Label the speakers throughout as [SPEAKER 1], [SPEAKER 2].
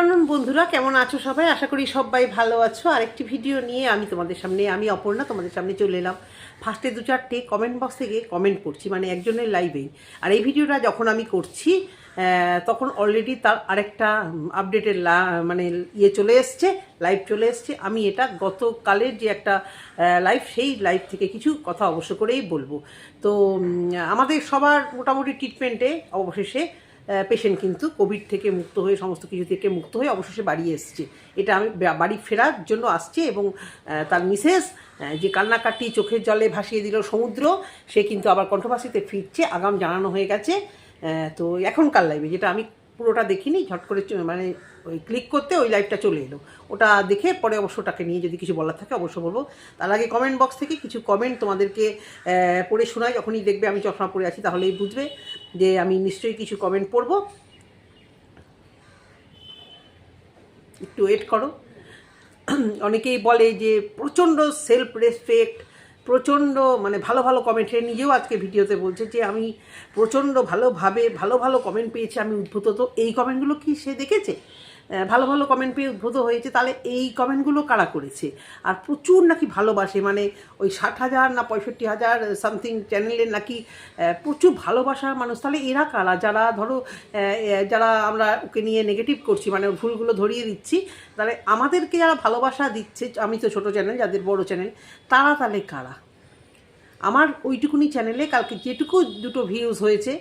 [SPEAKER 1] Afternoon বন্ধুরা, কেমন আছো সবাই? আশা করি সবাই ভালো আছো। আরেকটি ভিডিও নিয়ে আমি তোমাদের সামনে, আমি অপর্ণা তোমাদের সামনে চলে এলাম। ফার্স্টে দু চারটে কমেন্ট বক্স থেকে কমেন্ট করছি মানে একজনের লাইভেই আর এই ভিডিওটা যখন আমি করছি তখন অলরেডি তার আরেকটা আপডেটের মানে ইয়ে চলে এসছে লাইভ চলে এসছে। আমি এটা গতকালের যে একটা লাইভ সেই লাইভ থেকে কিছু কথা অবশ্য করেই বলব। তো আমাদের সবার মোটামুটি ট্রিটমেন্টে অবশেষে পেশেন্ট কিন্তু কোভিড থেকে মুক্ত হয়ে, সমস্ত কিছু থেকে মুক্ত হয়ে অবশেষে বাড়ি এসছে। এটা আমি বাড়ি ফেরার জন্য আসছে এবং তার মিসেস যে কান্নাকাটি চোখের জলে ভাসিয়ে দিল সমুদ্র, সে কিন্তু আবার কণ্ঠভাষিতে ফিরছে, আগাম জানানো হয়ে গেছে। তো এখনকার লাইভে যেটা আমি পুরোটা দেখিনি, ঝট করে মানে ওই ক্লিক করতে ওই লাইভটা চলে এলো। ওটা দেখে পরে অবশ্য ওটাকে নিয়ে যদি কিছু বলার থাকে অবশ্য বলব। তার আগে কমেন্ট বক্স থেকে কিছু কমেন্ট তোমাদেরকে পড়ে শোনাই। যখনই দেখবে আমি চশমা পরে আছি তাহলেই বুঝবে। যে আমি নিশ্চয়ই কিছু কমেন্ট পড়ব। একটু ওয়েট করো। অনেকেই বলে যে প্রচণ্ড সেলফ রেসপেক্ট প্রচণ্ড মানে ভালো ভালো কমেন্ট নিজেও আজকে ভিডিওতে বলছে যে আমি প্রচণ্ড ভালোভাবে, ভালো ভালো কমেন্ট পেয়েছি, আমি উদ্ভূত। তো এই কমেন্টগুলো কি সে দেখেছে? ভালো ভালো কমেন্ট পেয়ে উদ্ভূত হয়েছে। তাহলে এই কমেন্টগুলো কারা করেছে? আর প্রচুর নাকি ভালোবাসে মানে ওই ষাট হাজার না পঁয়ষট্টি হাজার সামথিং চ্যানেলের নাকি প্রচুর ভালোবাসার মানুষ। তাহলে এরা কারা? যারা ধরো যারা আমরা ওকে নিয়ে নেগেটিভ করছি মানে ভুলগুলো ধরিয়ে দিচ্ছি, তাহলে আমাদেরকে যারা ভালোবাসা দিচ্ছে, আমি তো ছোটো চ্যানেল যাদের বড় চ্যানেল তারা তাহলে কারা? আমার ওইটুকুনি চ্যানেলে কালকে যেটুকু দুটো ভিউজ হয়েছে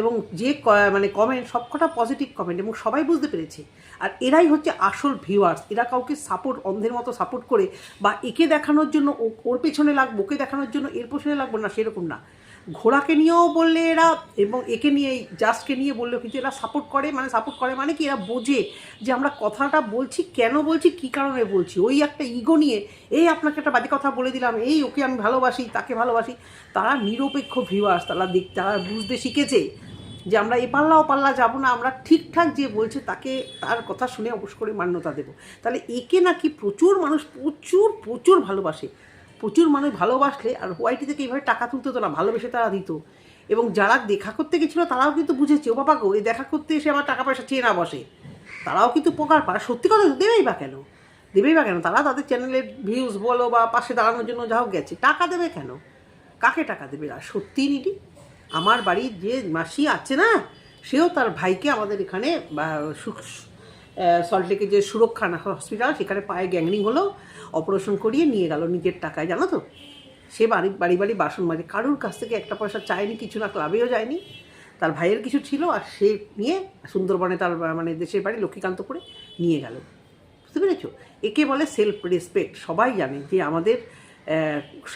[SPEAKER 1] এবং যে মানে কমেন্ট সবকটা পজিটিভ কমেন্ট এবং সবাই বুঝতে পেরেছে। আর এরাই হচ্ছে আসল ভিউয়ার্স এরা কাউকে সাপোর্ট অন্ধের মতো সাপোর্ট করে বা একে দেখানোর জন্য ওর পেছনে লাগবো, ওকে দেখানোর জন্য এর পেছনে লাগবো না, সেরকম না। ঘোড়াকে নিয়েও বললে এরা, এবং একে নিয়ে জাস্টকে নিয়ে বললেও কিন্তু এরা সাপোর্ট করে। মানে সাপোর্ট করে মানে কি? এরা বোঝে যে আমরা কথাটা বলছি, কেন বলছি, কী কারণে বলছি। ওই একটা ইগো নিয়ে, এই আপনাকে একটা বাজে কথা বলে দিলাম, এই ওকে আমি ভালোবাসি, তাকে ভালোবাসি। তারা নিরপেক্ষ ভিউয়ার্স তারা দেখ, তারা বুঝতে শিখেছে যে আমরা এ পাল্লা ও পাল্লা যাব না, আমরা ঠিকঠাক যে বলছে তাকে তার কথা শুনে অবশ্য করে মান্যতা দেবো। তাহলে একে নাকি প্রচুর মানুষ, প্রচুর প্রচুর ভালোবাসে। প্রচুর মানুষ ভালোবাসলে আর হোয়াইটি থেকে এইভাবে টাকা তুলতে হতো না, ভালোবেসে তারা দিত। এবং যারা দেখা করতে গেছিল তারাও কিন্তু বুঝেছে, ও বাবা গো, এই দেখা করতে এসে আমার টাকা পয়সা চেয়ে না বসে। তারাও কিন্তু পোকার পাড়া সত্যি কথা দেবেই বা কেন? দেবেই বা কেন? তারা তাদের চ্যানেলের ভিউজ বলো বা পাশে দাঁড়ানোর জন্য যাও গেছে, টাকা দেবে কেন? কাকে টাকা দেবে? আর সত্যিই নিটি? আমার বাড়ির যে মাসি আছে না সেও তার ভাইকে আমাদের এখানে বা সু- আহ, যে সুরক্ষা না হসপিটাল সেখানে পায়ে গ্যাংরিং হলো অপারেশন করিয়ে নিয়ে গেল নিজের টাকায় জানো তো? সে বাড়ি বাড়ি বাড়ি বাসন মাজে। কারোর কাছ থেকে একটা পয়সা চায়নি কিছু না ক্লাবেও যায়নি। তার ভাইয়ের কিছু ছিল আর সে নিয়ে সুন্দরবনে তার মানে দেশের বাড়ি লক্ষ্মীকান্তপুরে নিয়ে গেল। বুঝতে পেরেছ? একে বলে সেলফ রেসপেক্ট সবাই জানে যে আমাদের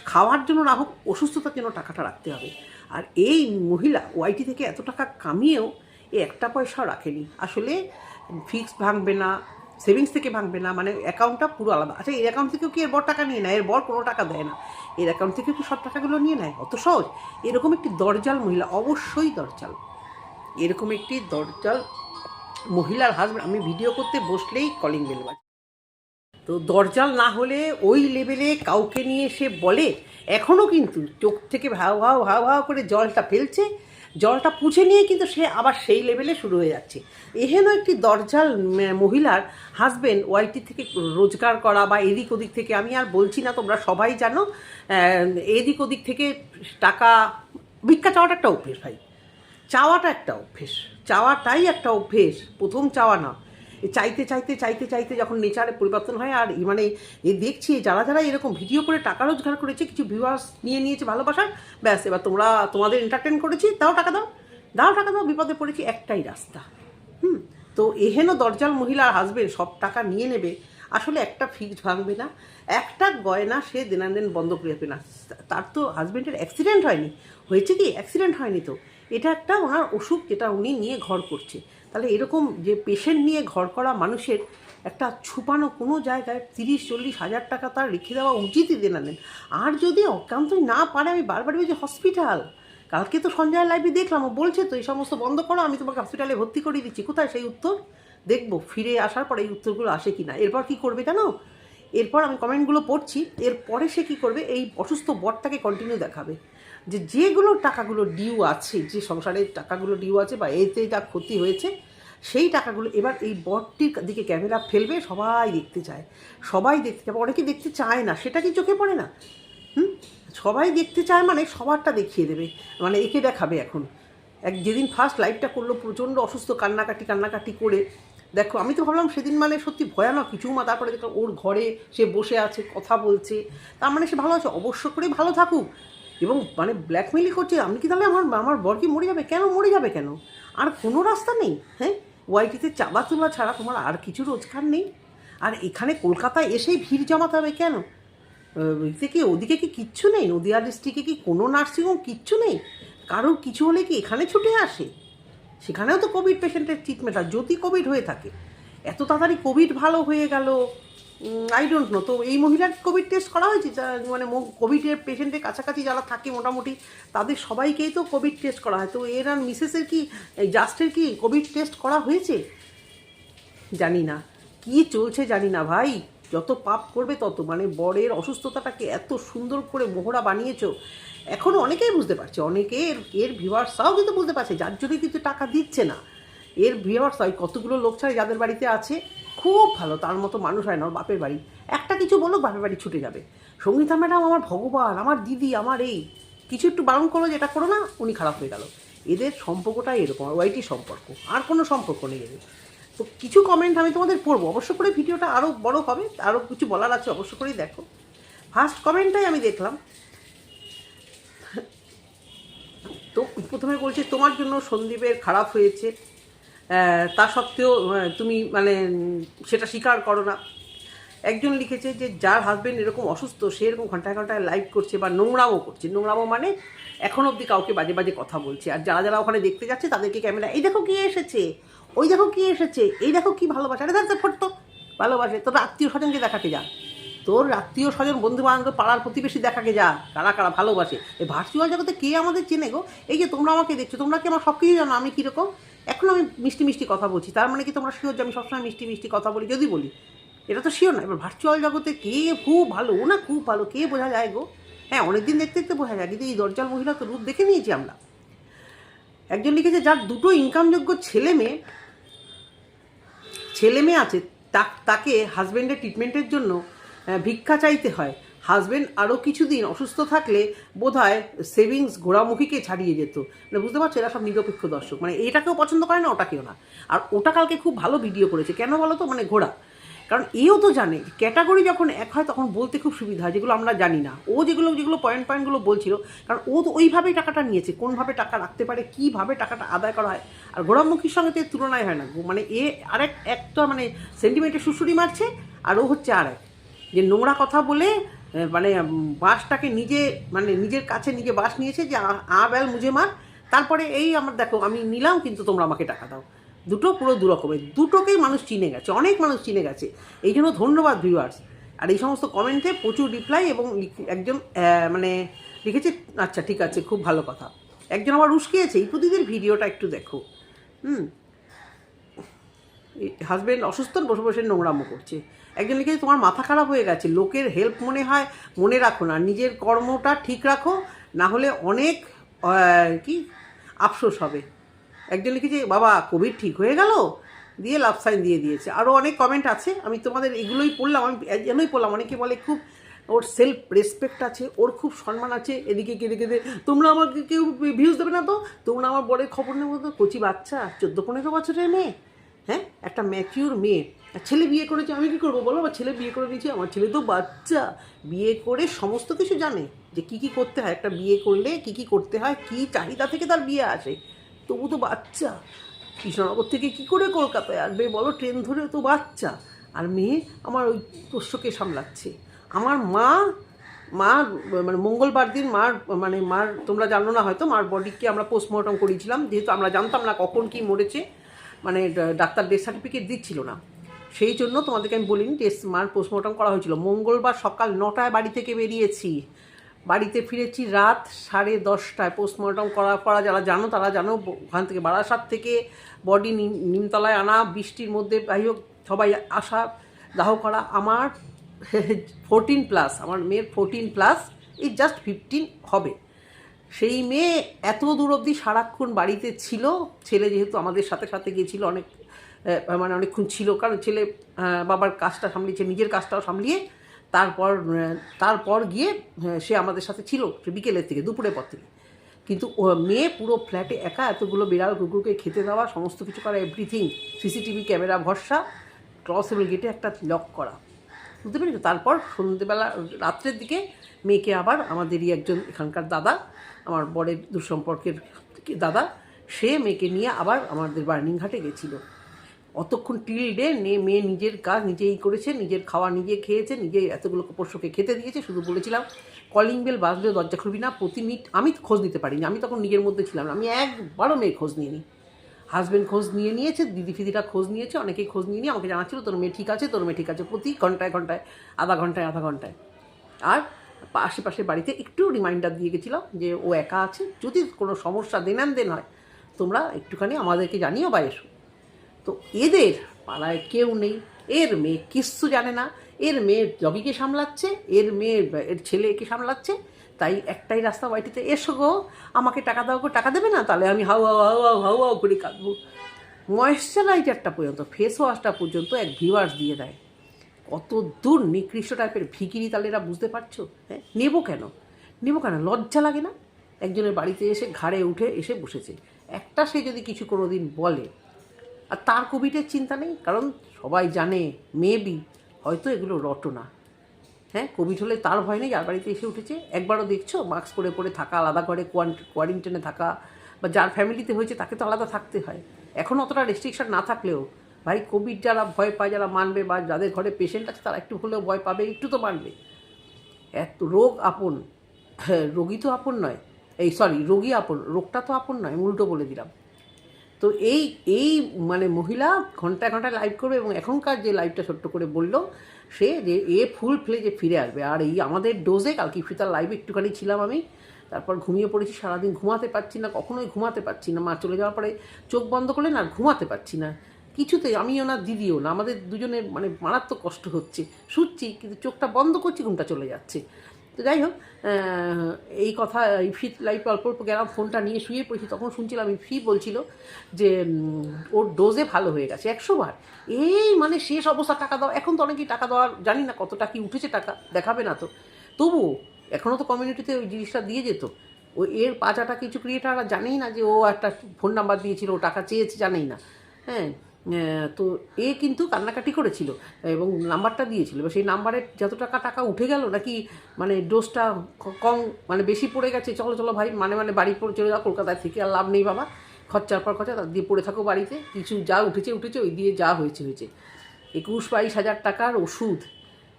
[SPEAKER 1] খাওয়ার জন্য না হোক অসুস্থতার জন্য টাকাটা রাখতে হবে। আর এই মহিলা ওয়াইটি থেকে এত টাকা কামিয়েও এ একটা পয়সাও রাখেনি। আসলে ফিক্স ভাঙবে না সেভিংস থেকে ভাঙবে না মানে অ্যাকাউন্টটা পুরো আলাদা। আচ্ছা এর অ্যাকাউন্ট থেকেও কি এর বর টাকা নিয়ে নেয়? এর বর কোনো টাকা দেয় না। এর অ্যাকাউন্ট থেকে কি সব টাকাগুলো নিয়ে নেয়? অত সহজ। এরকম একটি দরজাল মহিলা, অবশ্যই দরজাল। এরকম একটি দরজাল মহিলার হাজব্যান্ড আমি ভিডিও করতে বসলেই কলিং বেল বাজে। তো দরজাল না হলে ওই লেভেলে কাউকে নিয়ে সে বলে এখনও কিন্তু চোখ থেকে ভাও ভাও ভাও ভাও করে জলটা ফেলছে। জলটা পুছে নিয়ে কিন্তু সে আবার সেই লেভেলে শুরু হয়ে যাচ্ছে। এহেন একটি দরজাল মহিলার হাজবেন্ড ওয়াইটি থেকে রোজগার করা বা এদিক ওদিক থেকে, আমি আর বলছি না, তোমরা সবাই জানো এদিক ওদিক থেকে টাকা, ভিক্ষা চাওয়াটা একটা অভ্যেস ভাই। চাওয়াটা একটা অভ্যেস। চাওয়াটাই একটা অভ্যেস। প্রথম চাওয়া না। চাইতে চাইতে চাইতে চাইতে যখন নেচারে পরিবর্তন হয়, আর মানে এ দেখছি, যারা যারা এরকম ভিডিও করে টাকা রোজগার করেছে, কিছু ভিউয়ার্স নিয়ে নিয়েছে ভালোবাসার, ব্যাস, এবার তোমরা তোমাদের এন্টারটেন করেছি তাও টাকা দাও। দাও টাকা দাও, বিপদে পড়েছি, একটাই রাস্তা। হুম? তো এহেন দরজাল মহিলার হাজবেন্ড সব টাকা নিয়ে নেবে, আসলে একটা ফিক্স ভাঙবে না। একটা গয়না সে দেনাদেন বন্ধ করে দেবে না। তার তো হাজবেন্ডের অ্যাক্সিডেন্ট হয়নি। হয়েছে কি? অ্যাক্সিডেন্ট হয়নি তো। এটা একটা ওনার অসুখ, যেটা উনি নিয়ে ঘর করছে। তাহলে এরকম যে পেশেন্ট নিয়ে ঘর করা মানুষের একটা ছুপানো কোনো জায়গায় তিরিশ, চল্লিশ হাজার টাকা তার রেখে দেওয়া উচিতই দেনাদেন আর যদি অজ্ঞান্তই না পারে, আমি বারবার বলছি, হসপিটাল? কালকে তো সঞ্জয় লাইভে দেখলাম, ও বলছে, তো এই সমস্ত বন্ধ করো, আমি তোমাকে হসপিটালে ভর্তি করিয়ে দিচ্ছি। কোথায় সেই উত্তর? দেখব, ফিরে আসার পরে এই উত্তরগুলো আসে কি না এরপর কি করবে জানো? এরপর আমি কমেন্টগুলো পড়ছি, এরপরে সে কী করবে? এই অসুস্থ বরটাকে কন্টিনিউ দেখাবে। যে যেগুলো টাকাগুলো ডিউ আছে, যে সংসারের টাকাগুলো ডিউ আছে বা এতে যা ক্ষতি হয়েছে সেই টাকাগুলো এবার এই বরটির দিকে ক্যামেরা ফেলবে, সবাই দেখতে চায়। সবাই দেখতে চায়, অনেকে দেখতে চায় না, সেটা কি চোখে পড়ে না? হুম? সবাই দেখতে চায় মানে সবারটা দেখিয়ে দেবে মানে একে দেখাবে এখন। এক যেদিন ফার্স্ট লাইভটা করল, প্রচণ্ড অসুস্থ, কান্নাকাটি কান্নাকাটি করে। দেখো, আমি তো ভাবলাম সেদিন মানে সত্যি ভয়ানক, কিছু মা তারপরে দেখলাম ওর ঘরে সে বসে আছে, কথা বলছে। তার মানে সে ভালো আছে, অবশ্য করেই ভালো থাকুক। এবং মানে ব্ল্যাকমেলই করছে, আমি কি তাহলে আমার আমার বর কি মরে যাবে? কেন মরে যাবে কেন? আর কোনো রাস্তা নেই হ্যাঁ? ওয়াইটিতে চাঁদা তোলা ছাড়া তোমার আর কিছু রোজগার নেই। আর এখানে কলকাতায় এসেই ভিড় জমাতে হবে কেন? এতে কি ওদিকে কি কিচ্ছু নেই? নদীয়া ডিস্ট্রিক্টে কি কোনো নার্সিংহোম কিচ্ছু নেই? কারোর কিছু হলে কি এখানে ছুটে আসে? সেখানেও তো কোভিড পেশেন্টের ট্রিটমেন্ট হয়। যদি কোভিড হয়ে থাকে, এত তাড়াতাড়ি কোভিড ভালো হয়ে গেল আই ডোন্ট নো তো এই মহিলার কোভিড টেস্ট করা হয়েছে? মানে কোভিডের পেশেন্টের কাছাকাছি যারা থাকে মোটামুটি, তাদের সবাইকেই তো কোভিড টেস্ট করা হয়। তো এর আর মিসেসের কি জাস্টের কি কোভিড টেস্ট করা হয়েছে? জানি না। কি চলছে জানি না ভাই। যত পাপ করবে তত মানে বরের অসুস্থতাটাকে এত সুন্দর করে মোহরা বানিয়েছো। এখনও অনেকেই বুঝতে পারছে, অনেকে এর এর ভিউয়ার্সরাও কিন্তু বুঝতে পারছে, যার জন্যই কিন্তু টাকা দিচ্ছে না। এর ভিউয়ার্স হয় কতগুলো লোক ছাড়া যাদের বাড়িতে আছে? খুব ভালো, তার মতো মানুষ হয় না, ওর বাপের বাড়ি। একটা কিছু বলো বাপের বাড়ি ছুটে যাবে। সঙ্গীতা ম্যাডাম আমার ভগবান, আমার দিদি, আমার এই। কিছু একটু বারণ করো, যেটা করো না, উনি খারাপ হয়ে গেল। এদের সম্পর্কটাই এরকম ওয়াইটি সম্পর্ক। আর কোনো সম্পর্ক নেই এদের। তো কিছু কমেন্ট আমি তোমাদের পড়ব। অবশ্য করে ভিডিওটা আরও বড় হবে আরও কিছু বলার আছে, অবশ্য করেই দেখো। ফার্স্ট কমেন্টটাই আমি দেখলাম। তো প্রথমে বলছে, তোমার জন্য সন্দীপের খারাপ হয়েছে। তা সত্ত্বেও তুমি মানে সেটা স্বীকার করো না। একজন লিখেছে যে, যার হাজবেন্ড এরকম অসুস্থ, সে এরকম ঘন্টায় ঘন্টায় লাইভ করছে বা নোংরামও করছে। নোংরামো মানে এখন অবধি কাউকে বাজে বাজে কথা বলছে। আর যারা যারা ওখানে দেখতে যাচ্ছে, তাদেরকে ক্যামেরা এই দেখো কি এসেছে, ওই দেখো কি এসেছে, এই দেখো কি ভালোবাসে। আরে দেখতে ফটো ভালোবাসে, তোর আত্মীয় স্বজনকে দেখাকে যা। তোর আত্মীয় স্বজন বন্ধু বান্ধব পাড়ার প্রতিবেশী দেখাকে যা। কারা কারা ভালোবাসে? এই ভার্চুয়াল জগতে কে আমাদের চেনে গো? এই যে তোমরা আমাকে দেখছ, তোমরা কি আমার সব কিছু জানো? আমি কীরকম? এখন আমি মিষ্টি মিষ্টি কথা বলছি, তার মানে কি তোমরা শিওর যে আমি সবসময় মিষ্টি মিষ্টি কথা বলি যদি বলি? এটা তো শিওর না, এবার ভার্চুয়াল জগতে কে খুব ভালো, ও না খুব ভালো, কে বোঝা যায় গো? হ্যাঁ অনেকদিন দেখতে দেখতে বোঝা যায়, কিন্তু এই দরজাল মহিলা তো রূপ দেখে নিয়েছি আমরা। একজন লিখেছে, যার দুটো ইনকামযোগ্য ছেলে মেয়ে ছেলে মেয়ে আছে তাকে হাজব্যান্ডের ট্রিটমেন্টের জন্য ভিক্ষা চাইতে হয়। হাজব্যান্ড আরও কিছুদিন অসুস্থ থাকলে বোধহয় সেভিংস ঘোরামুখীকে ছাড়িয়ে যেত। মানে বুঝতে পারছ? এরা সব নিরপেক্ষ দর্শক। মানে এটাকেও পছন্দ করে না, ওটাকেও না। আর ওটা কালকে খুব ভালো ভিডিও করেছে। কেন বলো তো? মানে ঘোড়া। কারণ এও তো জানে, ক্যাটাগরি যখন এক হয় তখন বলতে খুব সুবিধা হয়, যেগুলো আমরা জানি না। ও যেগুলো যেগুলো পয়েন্ট পয়েন্টগুলো বলছিল, কারণ ও তো ওইভাবেই টাকাটা নিয়েছে, কোনভাবে টাকা রাখতে পারে, কীভাবে টাকাটা আদায় করা হয়। আর ঘোড়ামুখীর সঙ্গে তো তুলনায় হয় না। মানে এ আরেক, একটা মানে সেন্টিমেন্টে সুসুরি মারছে, আর ও হচ্ছে আর এক যে নোংরা কথা বলে মানে বাঁশটাকে নিজে মানে নিজের কাছে নিজে বাঁশ নিয়েছে যে, আ- বেল মুজে মার তারপরে এই আমার, দেখো, আমি নিলাম, কিন্তু তোমরা আমাকে টাকা দাও। দুটো পুরো দু রকমের। দুটোকেই মানুষ চিনে গেছে, অনেক মানুষ চিনে গেছে। এই জন্য ধন্যবাদ ভিউয়ার্স আর এই সমস্ত কমেন্টে প্রচুর রিপ্লাই এবং একজন মানে লিখেছে আচ্ছা ঠিক আছে, খুব ভালো কথা। একজন আবার উস্কিয়েছে, এই প্রতিদিন ভিডিওটা একটু দেখো। হুম। হাজবেন্ড অসুস্থ, বসে বসে নোংরামো করছে। একজন লিখেছে, তোমার মাথা খারাপ হয়ে গেছে, লোকের হেল্প মনে হয়, মনে রাখো না, নিজের কর্মটা ঠিক রাখো, না হলে অনেক কি, আফসোস হবে। একজন লিখেছে, বাবা কোভিড ঠিক হয়ে গেল? দিয়ে লাভ সাইন দিয়ে দিয়েছে। আরও অনেক কমেন্ট আছে, আমি তোমাদের এগুলোই পড়লাম, আমি এজন্যই পড়লাম, অনেকে বলে খুব ওর সেলফ রেসপেক্ট আছে, ওর খুব সম্মান আছে, এদিকে কেঁদে কেঁদে তোমরা আমাকে কেউ ভিউজ দেবে না তো? তোমরা আমার বরের খবর নেব তো? কচি বাচ্চা, চোদ্দ পনেরো বছরের মেয়ে হ্যাঁ? একটা ম্যাচিউর মেয়ে। আর ছেলে বিয়ে করেছে, আমি কী করব বলো? আমার ছেলে বিয়ে করে নিয়েছে, আমার ছেলে তো বাচ্চা। বিয়ে করে সমস্ত কিছু জানে যে কি কি করতে হয়, একটা বিয়ে করলে কি কি করতে হয়, কি চাহিদা থেকে তার বিয়ে আসে। তবু তো বাচ্চা। কৃষ্ণনগর থেকে কি করে কলকাতায় আসবে বলো? ট্রেন ধরে তো বাচ্চা। আর মেয়ে আমার ওই পোষ্যকে সামলাচ্ছে। আমার মা মা মানে মঙ্গলবার দিন মার মানে মার, তোমরা জানো না হয়তো, মার বডিকে আমরা পোস্টমর্টম করেছিলাম যেহেতু আমরা জানতাম না কখন কি মরেছে। মানে ডাক্তার ডেথ সার্টিফিকেট দিচ্ছিল না। সেই জন্য তোমাদেরকে আমি বলিনি যে মার পোস্টমর্টম করা হয়েছিল। মঙ্গলবার সকাল নটায় বাড়ি থেকে বেরিয়েছি। বাড়িতে ফিরেছি রাত সাড়ে দশটায়। পোস্টমর্টম করা করা যারা জানো, তারা জানো, ওখান থেকে বারাসাত থেকে বডি নিমতলায় আনা, বৃষ্টির মধ্যে যাই হোক, সবাই আসা, দাহ করা। আমার ফোরটিন প্লাস আমার মেয়ের ফোরটিন প্লাস এই জাস্ট ফিফটিন হবে। সেই মেয়ে এত দূর অবধি সারাক্ষণ বাড়িতে ছিল। ছেলে যেহেতু আমাদের সাথে সাথে গিয়েছিল, অনেক মানে অনেকক্ষণ ছিল। কারণ ছেলে বাবার কাজটা সামলিয়েছে, নিজের কাজটাও সামলিয়ে তারপর তারপর গিয়ে সে আমাদের সাথে ছিল সে বিকেলের থেকে, দুপুরের পর থেকে। কিন্তু মেয়ে পুরো ফ্ল্যাটে একা এতগুলো বিড়াল, কুকুরকে খেতে দেওয়া, সমস্ত কিছু করা এভরিথিং সিসিটিভি, ক্যামেরা, ভরসা ক্রসেবল গেটে একটা লক করা। বুঝতে পেরেছ? তারপর সন্ধ্যেবেলা রাত্রের দিকে মেয়েকে আবার আমাদেরই একজন এখানকার দাদা আমার বরের দুঃসম্পর্কের দাদা, সে মেয়েকে নিয়ে আবার আমাদের বার্নিংঘাটে গেছিল অতক্ষণ টিল ডে মেয়ে নিজের কাজ নিজেই করেছে, নিজের খাওয়া নিজে খেয়েছে, নিজে এতগুলো পোষ্যকে খেতে দিয়েছে, শুধু বলেছিলাম কলিং বেল বাজলেও দরজা খুলবি না, প্রতি মিনিট আমি খোঁজ নিতে পারিনি, আমি তখন নিজের মধ্যে ছিলাম। আমি একবারও মেয়ে খোঁজ নিয়ে নিই হাজব্যান্ড খোঁজ নিয়ে নিয়েছে, দিদি ফিদিরা খোঁজ নিয়েছে, অনেকেই খোঁজ নিয়ে নিয়ে আমাকে জানাচ্ছিল, তোর মেয়ে ঠিক আছে, তোর মেয়ে ঠিক আছে, প্রতি ঘন্টায় ঘন্টায়, আধা ঘন্টায় আধা ঘন্টায় আর আশেপাশে বাড়িতে একটু রিমাইন্ডার দিয়ে গেছিলাম যে ও একা আছে, যদি কোনো সমস্যা দেন দেন হয়, তোমরা একটুখানি আমাদেরকে জানিও বা এসো। তো এদের পাড়ায় কেউ নেই, এর মেয়ে কিচ্ছু জানে না, এর মেয়ে জগিকে সামলাচ্ছে, এর মেয়ে, এর ছেলে একে সামলাচ্ছে, তাই একটাই রাস্তা বাড়িতে এসো গো, আমাকে টাকা দাও গো, টাকা দেবে না? তাহলে আমি how how how how how how করে কাঁদবো। ময়েশ্চারাইজারটা পর্যন্ত ফেস ওয়াশটা পর্যন্ত এক ভিউয়ার্স দিয়ে দেয়। কত দূর নিকৃষ্ট টাইপের ভিকিরি তাহলে এরা বুঝতে পারছ? হ্যাঁ? নেব কেন? নেব কেন? লজ্জা লাগে না? একজনের বাড়িতে এসে ঘাড়ে উঠে এসে বসেছে। একটা সে যদি কিছু কোনো দিন বলে, আর তার কোভিডের চিন্তা নেই? কারণ সবাই জানে, মেবি হয়তো এগুলো রটনা। হ্যাঁ? কোভিড হলে তার ভয় নেই, যার বাড়িতে এসে উঠেছে। একবারও দেখছ? মাস্ক পরে পরে থাকা, আলাদা ঘরে কোয়ারেন্টাইনে থাকা, বা যার ফ্যামিলিতে হয়েছে তাকে তো আলাদা থাকতে হয়। এখন অতটা রেস্ট্রিকশন না থাকলেও ভাই কোভিড যারা ভয় পায়, যারা মানবে বা যাদের ঘরে পেশেন্ট আছে, তারা একটু হলেও ভয় পাবে, একটু তো মানবে। এত রোগ আপন হ্যাঁ রোগী তো আপন নয়। এই সরি রোগী আপন, রোগটা তো আপন নয় উল্টো বলে দিলাম। তো এই এই মানে মহিলা ঘণ্টা ঘণ্টা লাইভ করবে এবং এখনকার যে লাইভটা ছোট্ট করে বলল, সে যে, এ ফুল ফ্লে যে ফিরে আসবে। আর এই আমাদের ডোজে কালকে ফিতার লাইভে একটুখানি ছিলাম আমি, তারপর ঘুমিয়ে পড়েছি, সারাদিন ঘুমাতে পারছি না, কখনোই ঘুমাতে পারছি না। মা চলে যাওয়ার পরে চোখ বন্ধ করলে না আর ঘুমাতে পারছি না। কিছুতে আমিও না দিদিও না, আমাদের দুজনের মানে মারাত্মক কষ্ট হচ্ছে, শুচ্ছি, কিন্তু চোখটা বন্ধ করছি, ঘুমটা চলে যাচ্ছে। তো যাই হোক এই কথা ফি লাইফ অল্প অল্প গেলাম, ফোনটা নিয়ে শুয়ে পড়েছি, তখন শুনছিলাম ফি বলছিল যে ওর ডোজে ভালো হয়ে গেছে, একশো বার। এই মানে শেষ অবস্থা, টাকা দেওয়া এখন তো অনেকেই টাকা দেওয়ার, জানি না কতটা কি উঠেছে টাকা, দেখাবে না তো। তবুও এখনও তো কমিউনিটিতে ওই জিনিসটা দিয়ে যেত। ও এর পাঁচাটা কিছু ক্রিয়েটাররা জানেই না যে ও একটা ফোন নাম্বার দিয়েছিল, ও টাকা চেয়েছে, জানেই না। হ্যাঁ তো এ কিন্তু কান্নাকাটি করেছিল এবং নাম্বারটা দিয়েছিল। সেই নাম্বারে যত টাকা টাকা উঠে গেল নাকি মানে ডোজটা কম মানে বেশি পড়ে গেছে, চলো চলো ভাই মানে মানে বাড়ি পড়ে চলে যাও, কলকাতায় থেকে আর লাভ নেই বাবা। খরচার পর খরচা, তার দিয়ে পড়ে থাকো বাড়িতে। কিছু যা উঠেছে উঠেছে, ওই দিয়ে যা হয়েছে হয়েছে। একুশ বাইশ হাজার টাকার ওষুধ।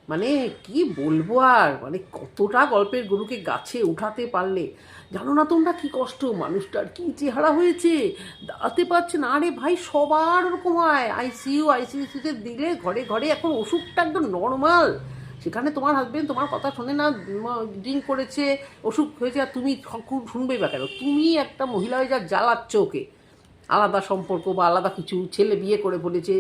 [SPEAKER 1] মানে কি বলব আর? মানে কতটা গল্পের গরুকে গাছে উঠাতে পারলে? জানো না তোমরা কি কষ্ট? মানুষটার কি চেহারা হয়েছে? দাঁড়াতে পারছে না। আরে ভাই, সবার ওরকম হয়। আইসিইউ আইসিইউতে দিলে ঘরে ঘরে এখন ওষুধটা একদম নর্মাল সেখানে তোমার হাজবেন্ড তোমার কথা শোনে না ড্রিঙ্ক করেছে, অসুখ হয়েছে, আর তুমি শুনবেই বা কেন? তুমি একটা মহিলা হয়ে যা, জ্বালাচ্ছ ওকে। আলাদা সম্পর্ক বা আলাদা কিছু, ছেলে বিয়ে করে বলেছে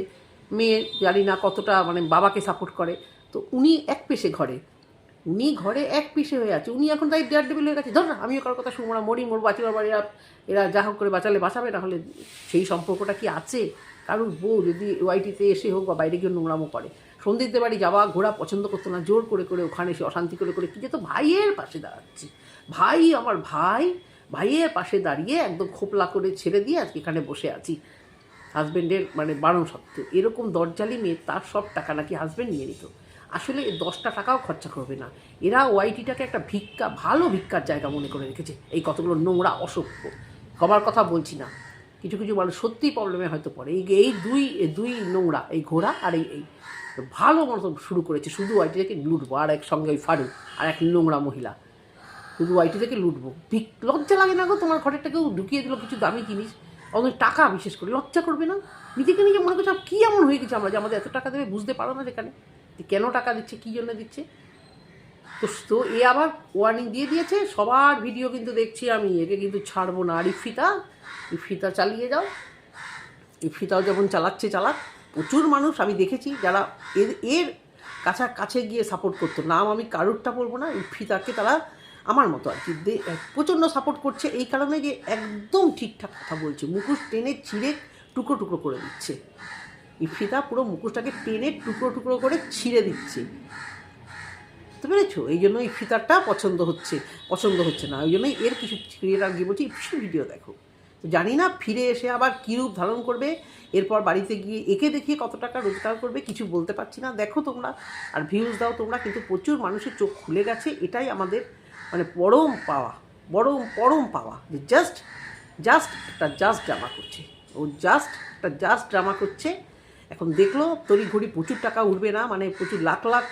[SPEAKER 1] মেয়ে জানি না কতটা মানে বাবাকে সাপোর্ট করে। তো উনি এক পেশে ঘরে। উনি ঘরে এক পিসে হয়ে আছে। উনি এখন তাই ডেয়ার ডেবিল হয়ে গেছে। ধর, আমিও কারোর কথা শুনব না মরি মোর বাঁচিবার বাড়ি এরা যা হোক করে বাঁচালে বাঁচাবে না হলে সেই সম্পর্কটা কি আছে? কারোর বউ যদি ওয়াইটিতে এসে হোক বা বাইরে গিয়ে নোংরামো করে। সন্দীপদের বাড়ি যাওয়া ঘোরা পছন্দ করতো না, জোর করে করে ওখানে এসে অশান্তি করে করে কি যেত ভাইয়ের পাশে দাঁড়াচ্ছে। ভাই, আমার ভাই, ভাইয়ের পাশে দাঁড়িয়ে একদম খোপলা করে ছেড়ে দিয়ে আজকে এখানে বসে আছি। হাজব্যান্ডের মানে বারণ সত্ত্বেও। এরকম দরজালি মেয়ে, তার সব টাকা নাকি হাজব্যান্ড নিয়ে নিত। আসলে দশটা টাকাও খরচা করবে না। এরা ওয়াইটিটাকে একটা ভিক্ষা, ভালো ভিক্ষার জায়গা মনে করে রেখেছে। এই কতগুলো নোংরা, অসভ্য। সবার কথা বলছি না। কিছু কিছু মানুষ সত্যিই প্রবলেমে হয়তো পড়ে। এই এই দুই দুই নোংরা, এই ঘোড়া আর এই এই ভালো মতো শুরু করেছে। শুধু ওয়াইটি ওয়াইটিটাকে লুটবো আর এক সঙ্গে ওই ফারুক আর এক নোংরা মহিলা। শুধু ওয়াইটি থেকে লুটবো। ভিক- লজ্জা লাগে না গো? তোমার ঘরেরটা কেউ ঢুকিয়ে দিল কিছু দামি জিনিস। অনেক টাকা বিশেষ করে। লজ্জা করবে না? নিজেকে নিজে মনে করছ কী এমন হয়ে গেছে আমরা? যে আমাদের এত টাকা দেবে বুঝতে পারো না যেখানে? কেন টাকা দিচ্ছে, কী জন্য দিচ্ছে? তো এ আবার ওয়ার্নিং দিয়ে দিয়েছে, সবার ভিডিও কিন্তু দেখছি আমি, একে কিন্তু ছাড়বো না। আর ইফিতা ইফিতা চালিয়ে যাও। ইফিতাও যেমন চালাচ্ছে, চালাক। প্রচুর মানুষ আমি দেখেছি যারা এর এর কাছা, কাছে গিয়ে সাপোর্ট করতো। নাম আমি কারুরটা বলব না, ইফিতাকে তারা আমার মতো আর কি। প্রচণ্ড সাপোর্ট করছে। এই কারণে যে একদম ঠিকঠাক কথা বলছে। মুখোশ টেনে ছিঁড়ে টুকরো টুকরো করে দিচ্ছে। ইফিতা পুরো মুখোশটাকে টেনে টুকরো টুকরো করে ছিঁড়ে দিচ্ছে। বুঝতে পেরেছ? এই জন্য এই ফিতারটা পছন্দ হচ্ছে পছন্দ হচ্ছে না। ওই জন্যই এর কিছু ক্রিয়েটার গিয়ে বলছি কিছু ভিডিও দেখো। তো জানি না, ফিরে এসে আবার কী রূপ ধারণ করবে, এরপর বাড়িতে গিয়ে একে দেখিয়ে কত টাকা রোজগার করবে, কিছু বলতে পারছি না। দেখো তোমরা, আর ভিউজ দাও তোমরা, কিন্তু প্রচুর মানুষের চোখ খুলে গেছে, এটাই আমাদের মানে পরম পাওয়া, পরম পরম পাওয়া যে জাস্ট জাস্ট একটা জাস্ট ড্রামা করছে। ও জাস্ট একটা জাস্ট ড্রামা করছে এখন দেখল তড়ি ঘড়ি প্রচুর টাকা উঠবে না মানে প্রচুর লাখ লাখ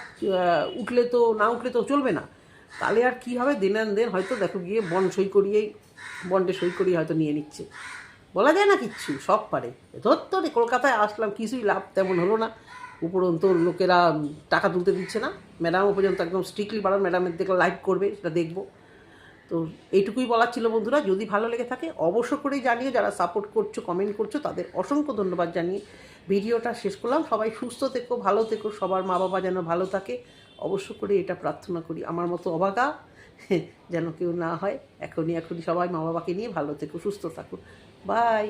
[SPEAKER 1] উঠলে তো, না উঠলে তো চলবে না। তাহলে আর কি হবে? দিন দিন হয়তো দেখো গিয়ে বন সই করিয়েই বন্ডে সই করিয়ে হয়তো নিয়ে নিচ্ছে। বলা যায় না কিচ্ছু, সব পারে। ধরতো রে, কলকাতায় আসলাম, কিছুই লাভ তেমন হলো না। উপরন্ত লোকেরা টাকা তুলতে দিচ্ছে না। ম্যাডামও পর্যন্ত একদম স্ট্রিক্টলি বাড়ান, ম্যাডামের দেখলে লাইভ করবে, সেটা দেখব। তো এইটুকুই বলার ছিল বন্ধুরা। যদি ভালো লেগে থাকে অবশ্য করেই জানিও। যারা সাপোর্ট করছ কমেন্ট করছ, তাদের অসংখ্য ধন্যবাদ জানিয়ে ভিডিওটা শেষ করলাম। সবাই সুস্থ থেকো, ভালো থেকো, সবার মা বাবা যেন ভালো থাকে। অবশ্য করে এটা প্রার্থনা করি। আমার মতো অবাগা যেন কেউ না হয়। এখনই এখনই সবাই মা বাবাকে নিয়ে ভালো থেকো, সুস্থ থাকো। বাই